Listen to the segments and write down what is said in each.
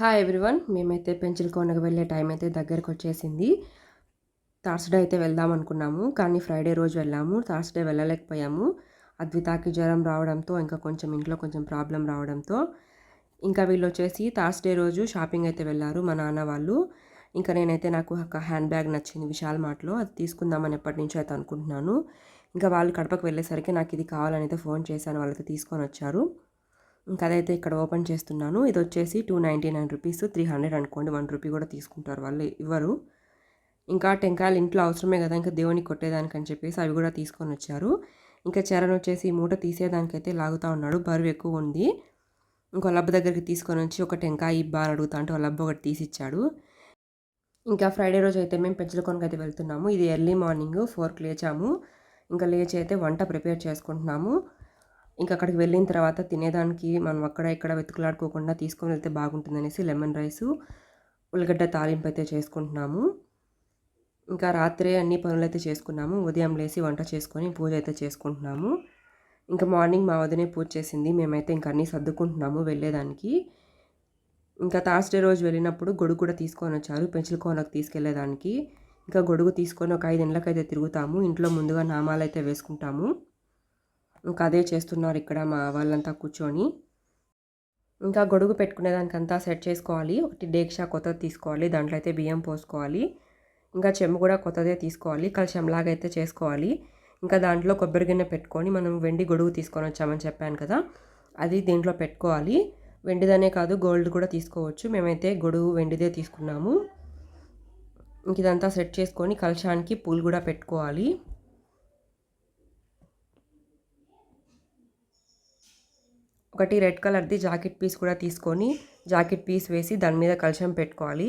Hi everyone మేమైతే పెంచులకోనకు వెళ్ళే time అయితే దగ్గరకు వచ్చేసింది. థర్స్డే అయితే వెళ్దాం అనుకున్నాము కానీ ఫ్రైడే రోజు వెళ్ళాము. థర్స్డే వెళ్ళలేకపోయాము. అద్వితాకి జ్వరం రావడంతో ఇంకా కొంచెం ఇంట్లో కొంచెం ప్రాబ్లం రావడంతో ఇంకా వీళ్ళు వచ్చేసి థర్స్డే రోజు షాపింగ్ అయితే వెళ్ళారు మా నాన్న వాళ్ళు. ఇంకా నేనైతే నాకు ఒక హ్యాండ్ బ్యాగ్ నచ్చింది విశాల్ మార్ట్లో అది తీసుకుందామని ఎప్పటి నుంచో అయితే అనుకుంటున్నాను. ఇంకా వాళ్ళు కడపకు వెళ్ళేసరికి నాకు ఇది కావాలని అయితే ఫోన్ చేశాను వాళ్ళైతే తీసుకొని వచ్చారు. ఇంకా అదైతే ఇక్కడ ఓపెన్ చేస్తున్నాను. ఇది వచ్చేసి two ninety nine rupees three hundred అనుకోండి వన్ రూపీ కూడా తీసుకుంటారు వాళ్ళు ఇవ్వరు. ఇంకా టెంకాయలు ఇంట్లో అవసరమే కదా ఇంకా దేవునికి కొట్టేదానికి అని చెప్పేసి అవి కూడా తీసుకొని వచ్చారు. ఇంకా చరణ్ వచ్చేసి ఈ మూట తీసేదానికైతే లాగుతూ ఉన్నాడు బరువు ఎక్కువ ఉంది. ఇంకో లబ్బ దగ్గరికి తీసుకొని వచ్చి ఒక టెంకాయ ఇబ్బా అని అడుగుతా అంటే లబ్బ ఒకటి తీసిచ్చాడు. ఇంకా ఫ్రైడే రోజు అయితే మేము పెంచలకొనకి అయితే వెళ్తున్నాము. ఇది ఎర్లీ మార్నింగ్ ఫోర్కి లేచాము. ఇంకా లేచి అయితే వంట ప్రిపేర్ చేసుకుంటున్నాము. ఇంకా అక్కడికి వెళ్ళిన తర్వాత తినేదానికి మనం అక్కడ ఇక్కడ వెతుకులాడుకోకుండా తీసుకొని వెళ్తే బాగుంటుందనేసి లెమన్ రైసు ఉల్లిగడ్డ తాలింపు అయితే చేసుకుంటున్నాము. ఇంకా రాత్రే అన్ని పనులు అయితే చేసుకున్నాము. ఉదయం లేచి వంట చేసుకొని పూజ అయితే చేసుకుంటున్నాము. ఇంకా మార్నింగ్ మా వదినే పూజ చేసింది. మేమైతే ఇంకా అన్నీ సర్దుకుంటున్నాము వెళ్ళేదానికి. ఇంకా థర్స్డే రోజు వెళ్ళినప్పుడు గొడుగు కూడా తీసుకొని వచ్చారు. పెంచుల కోనకు తీసుకెళ్ళేదానికి ఇంకా గొడుగు తీసుకొని ఒక ఐదు ఇండ్లకైతే తిరుగుతాము. ఇంట్లో ముందుగా నామాలు అయితే వేసుకుంటాము. ఇంకా అదే చేస్తున్నారు ఇక్కడ మా వాళ్ళంతా కూర్చొని. ఇంకా గొడుగు పెట్టుకునేదానికంతా సెట్ చేసుకోవాలి. ఒకటి డేక్షా కొత్తది తీసుకోవాలి. దాంట్లో అయితే బియ్యం పోసుకోవాలి. ఇంకా చెంబు కూడా కొత్తదే తీసుకోవాలి. కలశంలాగా అయితే చేసుకోవాలి. ఇంకా దాంట్లో కొబ్బరి గిన్నె పెట్టుకొని మనం వెండి గొడుగు తీసుకొని వచ్చామని చెప్పాను కదా అది దీంట్లో పెట్టుకోవాలి. వెండిదనే కాదు గోల్డ్ కూడా తీసుకోవచ్చు. మేమైతే గొడుగు వెండిదే తీసుకున్నాము. ఇంక ఇదంతా సెట్ చేసుకొని కలశానికి పూలు కూడా పెట్టుకోవాలి. ఒకటి రెడ్ కలర్ది జాకెట్ పీస్ కూడా తీసుకొని జాకెట్ పీస్ వేసి దాని మీద కలశం పెట్టుకోవాలి.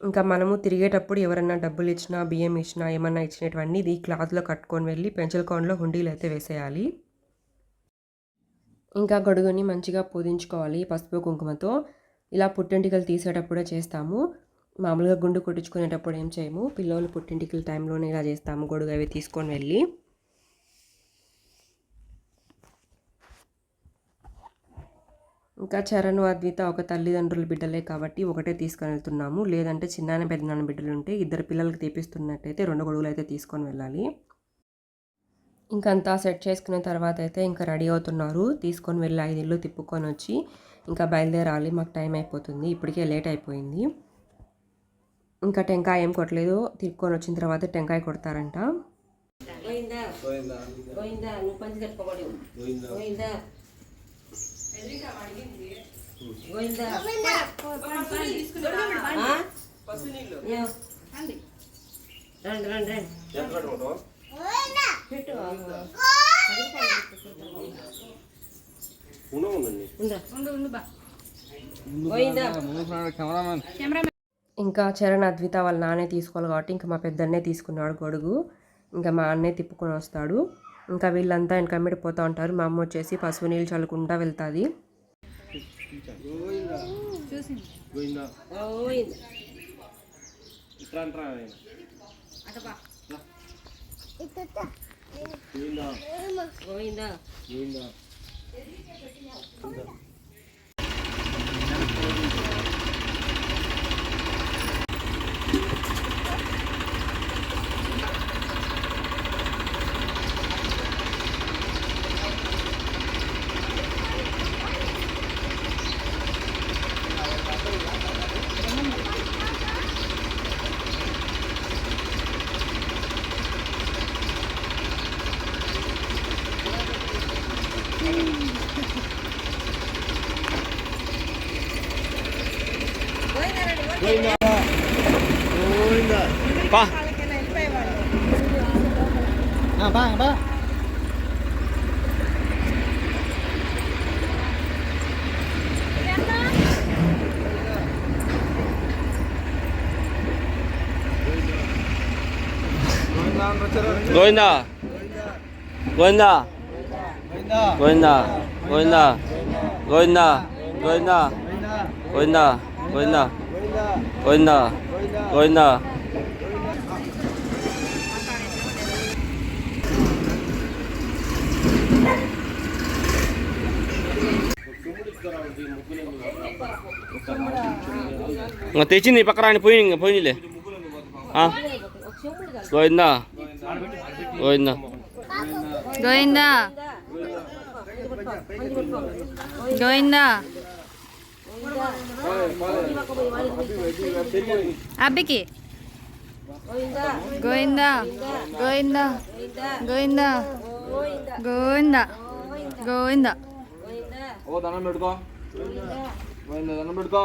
ఇంకా మనము తిరిగేటప్పుడు ఎవరన్నా డబ్బులు ఇచ్చినా బియ్యం ఇచ్చినా ఏమన్నా ఇచ్చినటువన్నీ ఇది క్లాత్లో కట్టుకొని వెళ్ళి పెన్సిల్ కోణలో హుండీలు అయితే వేసేయాలి. ఇంకా గొడుగుని మంచిగా పూజించుకోవాలి పసుపు కుంకుమతో. ఇలా పుట్టింటికలు తీసేటప్పుడే చేస్తాము. మామూలుగా గుండు కొట్టించుకునేటప్పుడు ఏం చేయము. పిల్లలు పుట్టింటికల టైంలోనే ఇలా చేస్తాము గొడుగు అవి తీసుకొని వెళ్ళి. ఇంకా చరణ్ అద్విత ఒక తల్లిదండ్రుల బిడ్డలే కాబట్టి ఒకటే తీసుకొని వెళ్తున్నాము. లేదంటే చిన్నాన్న పెద్దనాన్న బిడ్డలు ఉంటే ఇద్దరు పిల్లలకి తీపిస్తున్నట్టయితే రెండు గొడుగులు అయితే తీసుకొని వెళ్ళాలి. ఇంకంతా సెట్ చేసుకున్న తర్వాత అయితే ఇంకా రెడీ అవుతున్నారు. తీసుకొని వెళ్ళి ఐదు ఇల్లు తిప్పుకొని వచ్చి ఇంకా బయలుదేరాలి. మాకు టైం అయిపోతుంది. ఇప్పటికే లేట్ అయిపోయింది. ఇంకా టెంకాయ ఏం కొట్టలేదు. తిప్పుకొని వచ్చిన తర్వాత టెంకాయ కొడతారంట. రండి రండి ఇంకా చరణ్ అద్విత వాళ్ళ నాన్నే తీసుకోవాలి కాబట్టి ఇంకా మా పెద్దన్నే తీసుకున్నాడు గొడుగు. ఇంకా మా అన్నే తిప్పుకొని వస్తాడు. ఇంకా వీళ్ళంతా వెనకమ్మిడి పోతూ ఉంటారు. మా అమ్మ వచ్చేసి పసుపు నీళ్ళు చల్లుకుంటా వెళ్తుంది. పా గోవిందా గోవిందా గోవిందా గోవిందా గోవిందా గోవిందా గోవిందా గోవిందా గోవిందా గోవిందా ఇంకా తెచ్చింది పక్కన రాని పోయి ఇంకా పోయిలే గోవిందా గోవిందా. గోవిందా. గోవిందా. అబ్బికి. గోవిందా. గోవిందా. గోవిందా. గోవిందా. గోవిందా. ఓ దండం పెట్టుకో. గోవిందా దండం పెట్టుకో.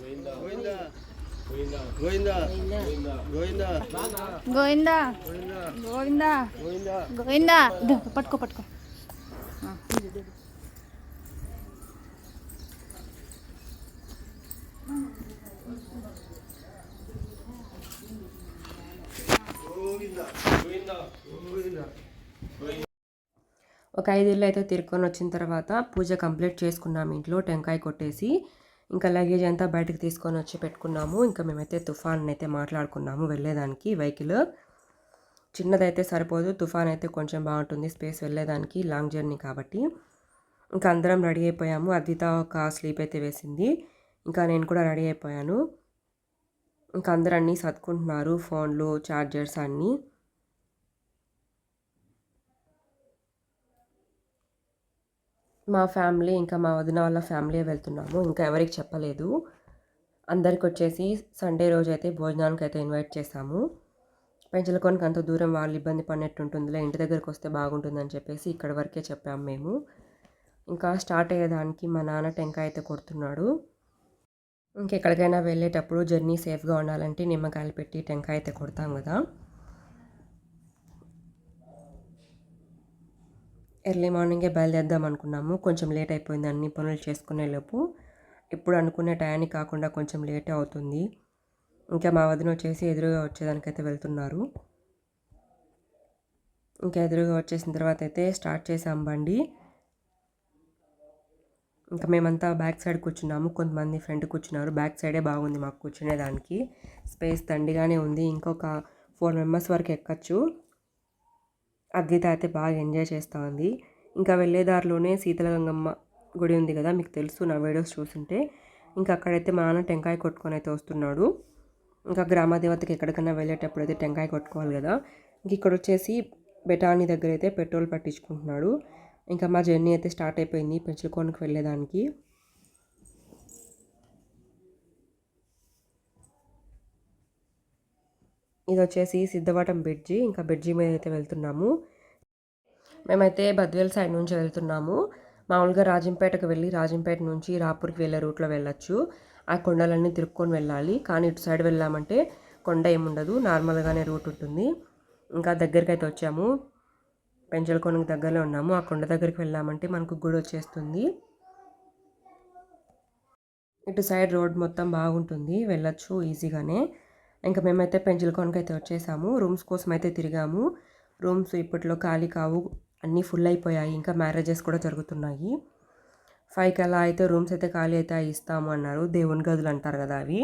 గోవిందా. గోవిందా. గోవిందా. గోవిందా. గోవిందా. ఇదో, పట్టుకో పట్టుకో. ఒక ఐదేళ్ళు అయితే తిరుక్కొని వచ్చిన తర్వాత పూజ కంప్లీట్ చేసుకున్నాం ఇంట్లో టెంకాయ కొట్టేసి. ఇంకా లగేజ్ అంతా బయటకు తీసుకొని వచ్చి పెట్టుకున్నాము. ఇంకా మేమైతే తుఫాన్ అయితే మాట్లాడుకున్నాము వెళ్ళేదానికి వెహికల్. చిన్నదైతే సరిపోదు. తుఫాన్ అయితే కొంచెం బాగుంటుంది స్పేస్ వెళ్ళేదానికి లాంగ్ జర్నీ కాబట్టి. ఇంకా అందరం రెడీ అయిపోయాము. అద్విత ఒక స్లీప్ అయితే వేసింది. ఇంకా నేను కూడా రెడీ అయిపోయాను. ఇంకా అందరూ అన్నీ సర్దుకుంటున్నారు ఫోన్లు చార్జర్స్ అన్నీ. మా ఫ్యామిలీ ఇంకా మా వదిన వాళ్ళ ఫ్యామిలీ వెళ్తున్నాము. ఇంకా ఎవరికి చెప్పలేదు. అందరికి వచ్చేసి సండే రోజు అయితే భోజనానికి అయితే ఇన్వైట్ చేశాము. పెంచలకొనికి అంత దూరం వాళ్ళు ఇబ్బంది పడినట్టు ఉంటుందిలే ఇంటి దగ్గరకు వస్తే బాగుంటుందని చెప్పేసి ఇక్కడ వరకే చెప్పాము మేము. ఇంకా స్టార్ట్ అయ్యేదానికి మా నాన్న టెంకాయ అయితే కొడుతున్నాడు. ఇంకెక్కడికైనా వెళ్ళేటప్పుడు జర్నీ సేఫ్గా ఉండాలంటే నిమ్మకాయలు పెట్టి టెంకాయ అయితే కొడతాం కదా. ఎర్లీ మార్నింగే బయలుదేద్దాం అనుకున్నాము. కొంచెం లేట్ అయిపోయింది. అన్ని పనులు చేసుకునే లోపు ఇప్పుడు అనుకునే టయానికి కాకుండా కొంచెం లేటే అవుతుంది. ఇంకా మా వదిన వచ్చేసి ఎదురుగా వచ్చేదానికైతే వెళ్తున్నారు. ఇంకా ఎదురుగా వచ్చేసిన తర్వాత అయితే స్టార్ట్ చేసాం బండి. ఇంకా మేమంతా బ్యాక్ సైడ్ కూర్చున్నాము. కొంతమంది ఫ్రంట్ కూర్చున్నారు. బ్యాక్ సైడే బాగుంది మాకు కూర్చునేదానికి. స్పేస్ దండిగానే ఉంది. ఇంకొక ఫోర్ మెంబర్స్ వరకు ఎక్కచ్చు. అద్విత అయితే బాగా ఎంజాయ్ చేస్తూ ఉంది ఇంకా వెళ్ళే దారిలోనే శీతల గంగమ్మ గుడి ఉంది కదా మీకు తెలుసు నా వీడియోస్ చూస్తుంటే. ఇంకా అక్కడైతే మా నాన్న టెంకాయ కొట్టుకొని అయితే వస్తున్నాడు. ఇంకా గ్రామ దేవతకి ఎక్కడికైనా వెళ్ళేటప్పుడు అయితే టెంకాయ కొట్టుకోవాలి కదా. ఇంక ఇక్కడ వచ్చేసి బెటానీ దగ్గర అయితే పెట్రోల్ పట్టించుకుంటున్నాడు. ఇంకా మా జర్నీ అయితే స్టార్ట్ అయిపోయింది పెంచుకోనికి వెళ్ళేదానికి. ఇది వచ్చేసి సిద్ధవటం బ్రిడ్జి. ఇంకా బ్రిడ్జి మీద అయితే వెళ్తున్నాము. మేమైతే బద్వేల్ సైడ్ నుంచి వెళ్తున్నాము. మామూలుగా రాజంపేటకు వెళ్ళి రాజంపేట నుంచి రాపూర్కి వెళ్ళే రూట్లో వెళ్ళొచ్చు. ఆ కొండలన్నీ తిరుక్కొని వెళ్ళాలి. కానీ ఇటు సైడ్ వెళ్ళామంటే కొండ ఏముండదు. నార్మల్గానే రూట్ ఉంటుంది. ఇంకా దగ్గరికి అయితే వచ్చాము. పెంచలకొనకు దగ్గరలో ఉన్నాము. ఆ కొండ దగ్గరికి వెళ్ళామంటే మనకు గుడి వచ్చేస్తుంది. ఇటు సైడ్ రోడ్ మొత్తం బాగుంటుంది. వెళ్ళొచ్చు ఈజీగానే. ఇంకా మేమైతే పెంచలకోనకి అయితే వచ్చేసాము. రూమ్స్ కోసం అయితే తిరిగాము. రూమ్స్ ఇప్పట్లో ఖాళీ కావు అన్నీ ఫుల్ అయిపోయాయి. ఇంకా మ్యారేజెస్ కూడా జరుగుతున్నాయి. ఫైవ్కి అలా అయితే రూమ్స్ అయితే ఖాళీ అయితే ఇస్తాము అన్నారు. దేవుని గదులు అంటారు కదా అవి.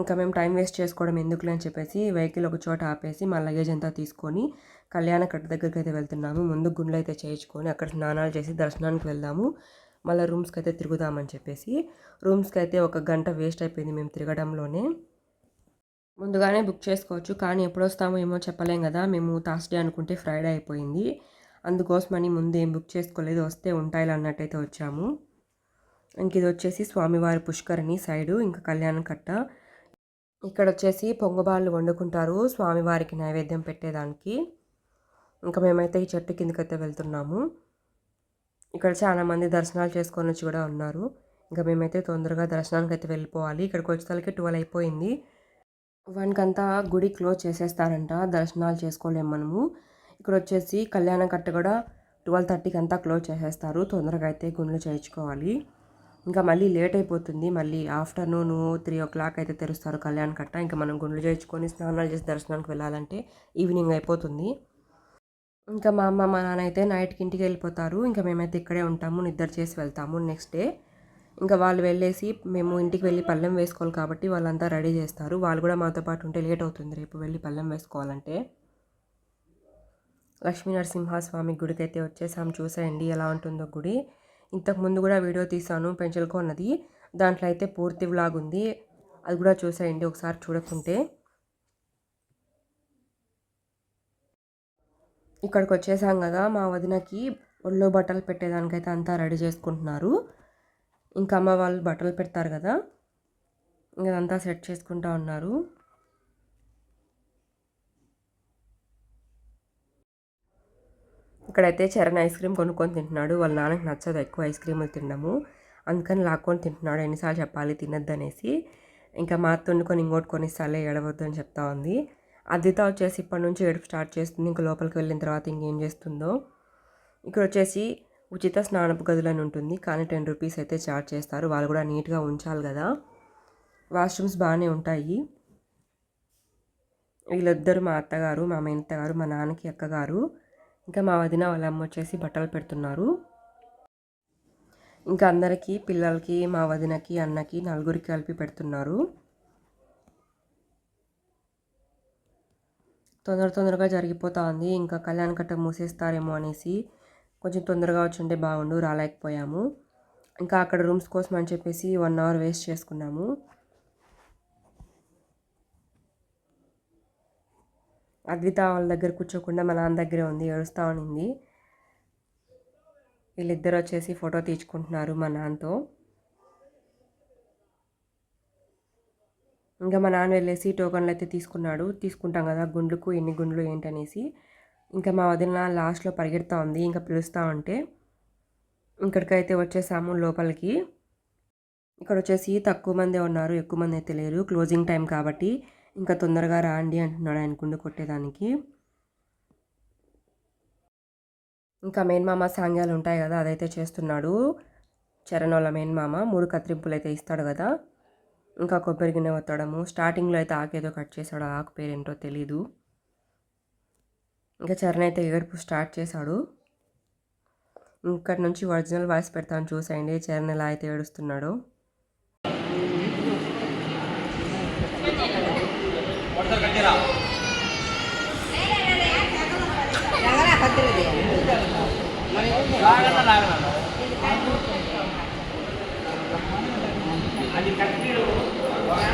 ఇంకా మేము టైం వేస్ట్ చేసుకోవడం ఎందుకులే అని చెప్పేసి వెహికల్ ఒక చోట ఆపేసి మా లగేజ్ అంతా తీసుకొని కళ్యాణ కట్ట దగ్గరికి అయితే వెళ్తున్నాము. ముందు గుండ్లు అయితే చేయించుకొని అక్కడ స్నానాలు చేసి దర్శనానికి వెళ్దాము. మళ్ళీ రూమ్స్కి అయితే తిరుగుదామని చెప్పేసి రూమ్స్కి అయితే ఒక గంట వేస్ట్ అయిపోయింది మేము తిరగడంలోనే. ముందుగానే బుక్ చేసుకోవచ్చు. కానీ ఎప్పుడు వస్తామో ఏమో చెప్పలేం కదా. మేము థర్స్డే అనుకుంటే ఫ్రైడే అయిపోయింది. అందుకోసమని ముందు ఏం బుక్ చేసుకోలేదు. వస్తే ఉంటాయి అన్నట్టయితే వచ్చాము. ఇంక ఇది వచ్చేసి స్వామివారి పుష్కరిణి సైడు ఇంకా కళ్యాణం కట్ట. ఇక్కడ వచ్చేసి పొంగబాళ్ళు వండుకుంటారు స్వామివారికి నైవేద్యం పెట్టేదానికి. ఇంకా మేమైతే ఈ చెట్టు కిందకైతే వెళ్తున్నాము. ఇక్కడ చాలామంది దర్శనాలు చేసుకొని వచ్చి కూడా ఉన్నారు. ఇంకా మేమైతే తొందరగా దర్శనానికి అయితే వెళ్ళిపోవాలి. ఇక్కడికి వచ్చేసరికి ట్వెల్వ్ అయిపోయింది. వానికంతా గుడి క్లోజ్ చేసేస్తారంట. దర్శనాలు చేసుకోలేము మనము. ఇక్కడ వచ్చేసి కళ్యాణ కట్ట కూడా ట్వెల్వ్ థర్టీకి అంతా క్లోజ్ చేసేస్తారు. తొందరగా అయితే గుండ్లు చేయించుకోవాలి. ఇంకా మళ్ళీ లేట్ అయిపోతుంది. మళ్ళీ ఆఫ్టర్నూన్ త్రీ ఓ క్లాక్ అయితే తెరుస్తారు కళ్యాణ కట్ట. ఇంకా మనం గుండ్లు చేయించుకొని స్నానాలు చేసి దర్శనానికి వెళ్ళాలంటే ఈవినింగ్ అయిపోతుంది. ఇంకా మా అమ్మ మా నాన్న అయితే నైట్కి ఇంటికి వెళ్ళిపోతారు. ఇంకా మేమైతే ఇక్కడే ఉంటాము. నిద్ర చేసి వెళ్తాము నెక్స్ట్ డే. ఇంకా వాళ్ళు వెళ్ళేసి మేము ఇంటికి వెళ్ళి పళ్ళెం వేసుకోవాలి కాబట్టి వాళ్ళంతా రెడీ చేస్తారు. వాళ్ళు కూడా మాతో పాటు ఉంటే లేట్ అవుతుంది రేపు వెళ్ళి పళ్ళెం వేసుకోవాలంటే. లక్ష్మీనరసింహస్వామి గుడికి అయితే వచ్చేసాము చూసేయండి ఎలా ఉంటుందో గుడి. ఇంతకు ముందు కూడా వీడియో తీసాను పెంచలుకున్నది దాంట్లో అయితే పూర్తి వ్లాగ్ ఉంది. అది కూడా చూసేయండి ఒకసారి చూడకుంటే. ఇక్కడికి వచ్చేసాం కదా మా వదినకి ఒళ్ళో బట్టలు పెట్టేదానికైతే అంతా రెడీ చేసుకుంటున్నారు. ఇంకా అమ్మ వాళ్ళు బట్టలు పెడతారు కదా ఇంకా అదంతా సెట్ చేసుకుంటా ఉన్నారు. ఇక్కడైతే చరణ్ ఐస్ క్రీమ్ కొనుక్కొని తింటున్నాడు. వాళ్ళ నాన్నకి నచ్చదు ఎక్కువ ఐస్ క్రీములు తినడము. అందుకని లాక్కొని తింటున్నాడు. ఎన్నిసార్లు చెప్పాలి తినద్దు అనేసి ఇంకా మా తుండుకొని ఇంకోటి కొనిస్తాలే ఏడవద్దు అని చెప్తా ఉంది. అద్విత వచ్చేసి ఇప్పటి నుంచి ఏడుపు స్టార్ట్ చేస్తుంది. ఇంకా లోపలికి వెళ్ళిన తర్వాత ఇంకేం చేస్తుందో. ఇక్కడ వచ్చేసి ఉచిత స్నానపు గదులు అని ఉంటుంది. కానీ టెన్ రూపీస్ అయితే చార్జ్ చేస్తారు. వాళ్ళు కూడా నీట్గా ఉంచాలి కదా. వాష్రూమ్స్ బాగానే ఉంటాయి. వీళ్ళిద్దరు మా అత్తగారు మా మేనత్తగారు మా నాన్నకి అక్కగారు. ఇంకా మా వదిన వాళ్ళ అమ్మ వచ్చేసి బట్టలు పెడుతున్నారు. ఇంకా అందరికీ పిల్లలకి మా వదినకి అన్నకి నలుగురికి కలిపి పెడుతున్నారు. తొందర తొందరగా జరిగిపోతా ఉంది. ఇంకా కళ్యాణ కట్ట మూసేస్తారేమో అనేసి కొంచెం తొందరగా వచ్చి ఉంటే బాగుండు రాలేకపోయాము. ఇంకా అక్కడ రూమ్స్ కోసం అని చెప్పేసి వన్ అవర్ వేస్ట్ చేసుకున్నాము. అద్విత వాళ్ళ దగ్గర కూర్చోకుండా మా నాన్న దగ్గరే ఉంది ఏడుస్తూ ఉండింది. వీళ్ళిద్దరు వచ్చేసి ఫోటో తీర్చుకుంటున్నారు మా నాన్నతో. ఇంకా మా నాన్న వెళ్ళేసి టోకన్లు అయితే తీసుకున్నాడు తీసుకుంటాం కదా గుండ్లకు ఎన్ని గుండ్లు ఏంటనేసి. ఇంకా మా వదిన లాస్ట్లో పరిగెడతా ఉంది ఇంకా పిలుస్తూ ఉంటే ఇక్కడికైతే వచ్చేసాము లోపలికి. ఇక్కడ వచ్చేసి తక్కువ మందే ఉన్నారు ఎక్కువ మంది అయితే లేరు క్లోజింగ్ టైం కాబట్టి ఇంకా తొందరగా రాండి అంటున్నాడు ఆయన గుండు కొట్టేదానికి. ఇంకా మెయిన్ మామ సాంగ్యాలు ఉంటాయి కదా అదైతే చేస్తున్నాడు. చరణ్ వాళ్ళ మెయిన్ మామ మూడు కత్తిరింపులు అయితే ఇస్తాడు కదా. ఇంకా కొబ్బరి గిన్నె వత్తడము స్టార్టింగ్లో అయితే ఆకేదో కట్ చేశాడు ఆకు ఆకు పేరేంటో తెలీదు. ఇంకా చరణ్ అయితే ఏడుపు స్టార్ట్ చేశాడు. ఇక్కడి నుంచి ఒరిజినల్ వాయిస్ పెడతాను చూసేయండి. చరణ్ ఎలా అయితే ఏడుస్తున్నాడో.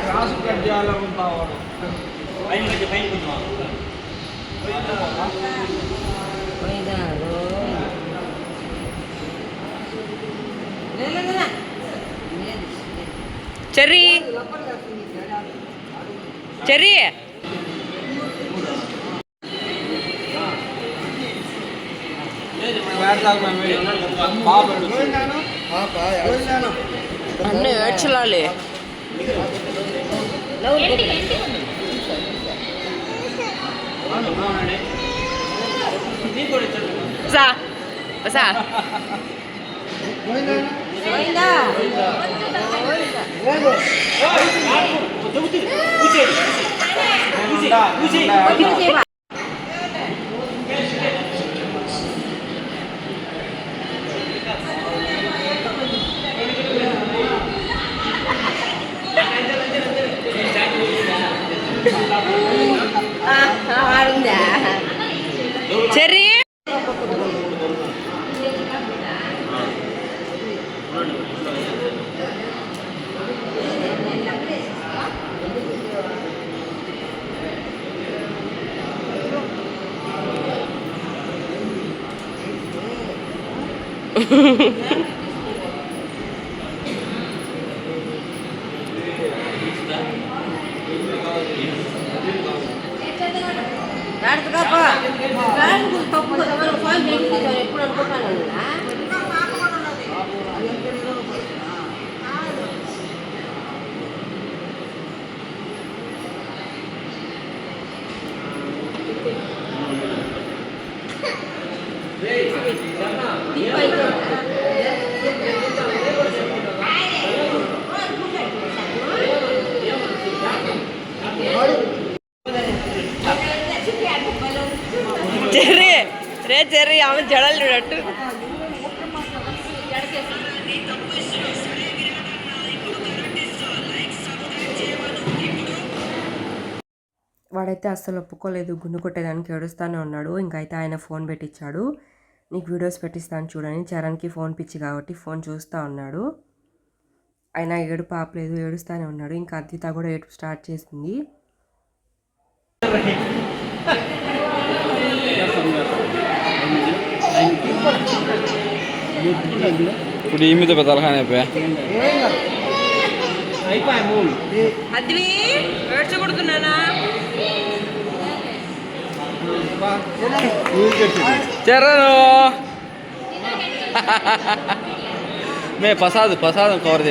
రాసు కట్ చేయాలనుకుంటా పైన పైన కొంచెం చెర్రీ. చెర్రీ. అన్నీ ఏడ్చలాలి. जा बसा yeah. ఆమె వాడైతే అస్సలు ఒప్పుకోలేదు గుండు కొట్టేదానికి ఏడుస్తానే ఉన్నాడు ఇంకైతే ఆయన ఫోన్ పెట్టించాడు నీకు వీడియోస్ పెట్టిస్తాను చూడని చరణ్కి ఫోన్ పిచ్చి కాబట్టి ఫోన్ చూస్తూ ఉన్నాడు. అయినా ఏడు పాపలేదు ఏడుస్తానే ఉన్నాడు. ఇంకా అద్విత కూడా ఏడుపు స్టార్ట్ చేసింది. ఇప్పుడు ఈ మీద తలహాని అయిపోయా అద్వి ఏడ్చకూడుతున్నానా చరణు మే ప్రసాద్ ప్రసాదం cover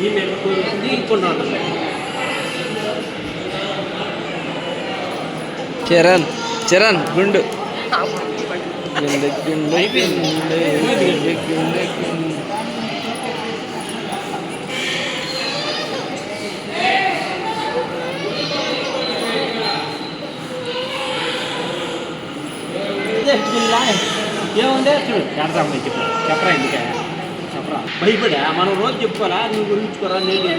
చేయ మే ప్రసాదు Charan Charan గుండు. గుండె గుండె గుండె గుండె ఏముందే చూడు చెప్పు చెప్పరా ఎందుకే చెప్పరా. భయపడా? మనం రోజు చెప్పుకోరా నువ్వు గురించుకోరా నేను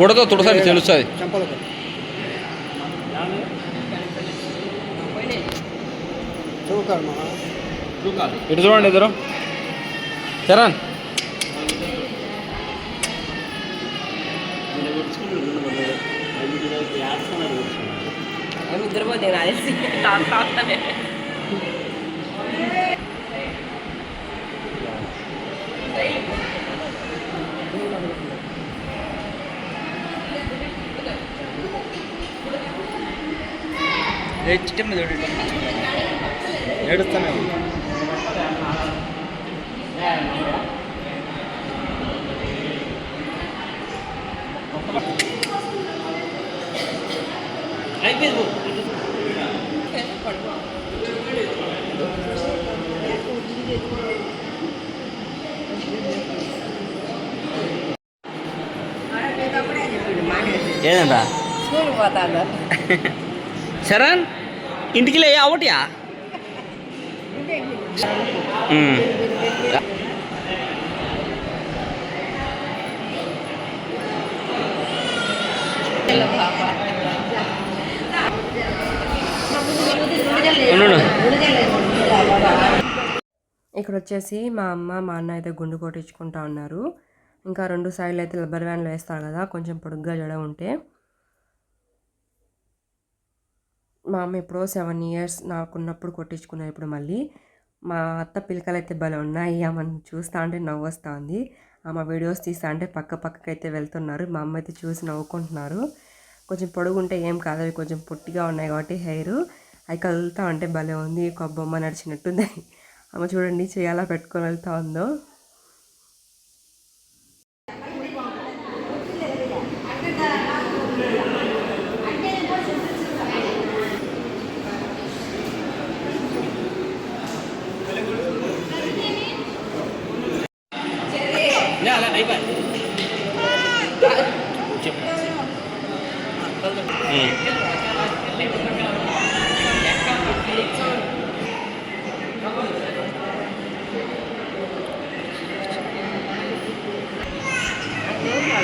గుడతో తుడసండి తెలుస్తుంది ఇటు చూడండి ఇద్దరు. చరణ్. నిద్రపోతే ఏడుస్తానే అయిపోయింది ఏదంటా స్కూల్ పోతాను శరణ్ ఇంటికి లే అవటియా ఇక్కడ వచ్చేసి మా అమ్మ మా అన్న అయితే గుండు కొట్టించుకుంటా ఉన్నారు. ఇంకా రెండు సైడ్లు అయితే రబ్బర్ వ్యాన్లు వేస్తారు కదా కొంచెం పొడుగ్గా జడ ఉంటే. మా అమ్మ ఎప్పుడో సెవెన్ ఇయర్స్ నాకున్నప్పుడు కొట్టించుకున్నారు ఇప్పుడు మళ్ళీ. మా అత్త పిలకలు అయితే భలే ఉన్నాయి. ఆమెను చూస్తా అంటే నవ్వు వస్తూ ఉంది ఆమె వీడియోస్ తీస్తా అంటే పక్క పక్కకైతే వెళ్తున్నారు. మా అమ్మ అయితే చూసి నవ్వుకుంటున్నారు. కొంచెం పొడుగుంటే ఏం కాదు. అవి కొంచెం పొట్టిగా ఉన్నాయి కాబట్టి హెయిర్ అవి కదులుతా ఉంటే భలే ఉంది. ఒక బొమ్మ నడిచినట్టుంది. ఆమె చూడండి చేయాలా పెట్టుకొని వెళ్తా ఉందో.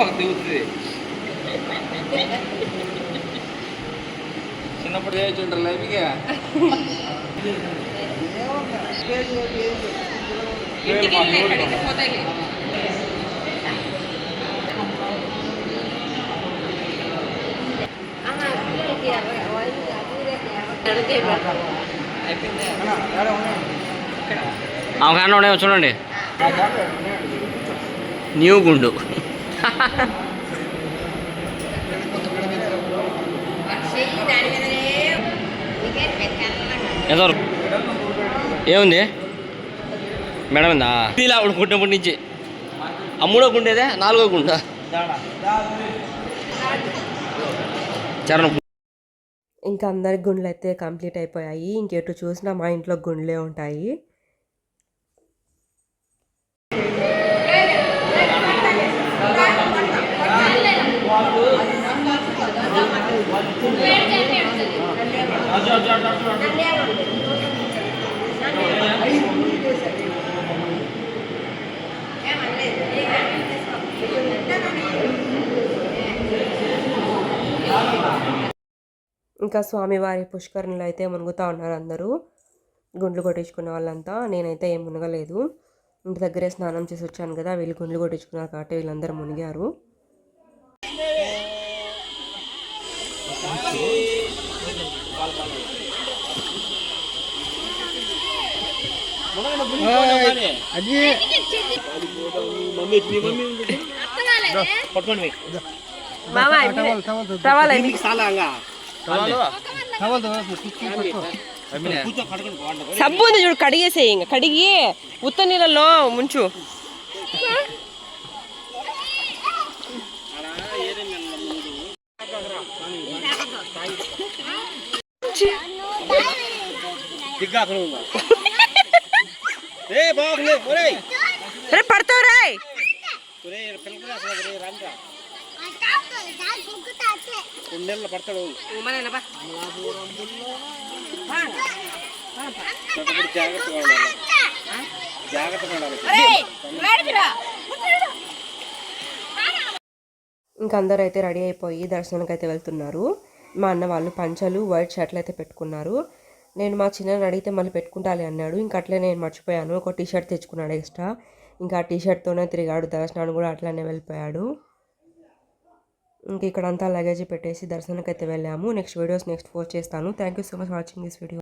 అవ్వ దిగుతుంది చిన్నప్పుడు చేయొచ్చుంటారు లైఫ్గా ఆమె కారణం చూడండి న్యూ గుండు. ఏదో ఏముంది? మేడం ఉందా? ఇలా కుట్టినప్పటి నుంచి. ఆ మూడో గుండేదే నాలుగో గుండా. చరణం. ఇంకా అందరి గుండ్లు అయితే కంప్లీట్ అయిపోయాయి. ఇంకెటు చూసినా మా ఇంట్లో గుండ్లే ఉంటాయి. ఇంకా స్వామివారి పుష్కరణలు అయితే మునుగుతూ ఉన్నారు అందరూ. గుండ్లు కొట్టించుకున్న వాళ్ళంతా. నేనైతే ఏం మునగలేదు. ఇంటి దగ్గరే స్నానం చేసి వచ్చాను కదా వీళ్ళు గుండ్లు కొట్టించుకున్నారు కాబట్టి వీళ్ళందరూ మునిగారు. పట్టుకోండి కూర్చో కడగండి బాగుంటుంది సబ్బు ఉంది చూడు కడిగేసేయి ఇంకా కడిగి ఉత్త నీళ్ళలో ముంచు రే పడతావు రే. ఒరేయ్ పిల్లలు అసలు ఒరేయ్ రాండ్రా రెండు నెలలు పడతాడు. జాగ్రత్తగా ఉండాలి. జాగ్రత్తగా ఉండాలి ఇంకా అందరూ అయితే రెడీ అయిపోయి దర్శనానికి అయితే వెళ్తున్నారు. మా అన్న వాళ్ళు పంచలు వైట్ షర్ట్లు అయితే పెట్టుకున్నారు. నేను మా చిన్నని అడిగితే మళ్ళీ పెట్టుకుంటాలి అన్నాడు. ఇంకా అట్లే నేను మర్చిపోయాను. ఒక టీ షర్ట్ తెచ్చుకున్నాడు ఎక్స్ట్రా. ఇంకా ఆ టీ షర్ట్తోనే తిరిగాడు. దర్శనాన్ని కూడా అట్లానే వెళ్ళిపోయాడు. ఇంక ఇక్కడ అంతా లగేజ్ పెట్టేసి దర్శనానికి అయితే వెళ్ళాము. నెక్స్ట్ వీడియోస్ నెక్స్ట్ పోస్ట్ చేస్తాను. Thank you so much watching this video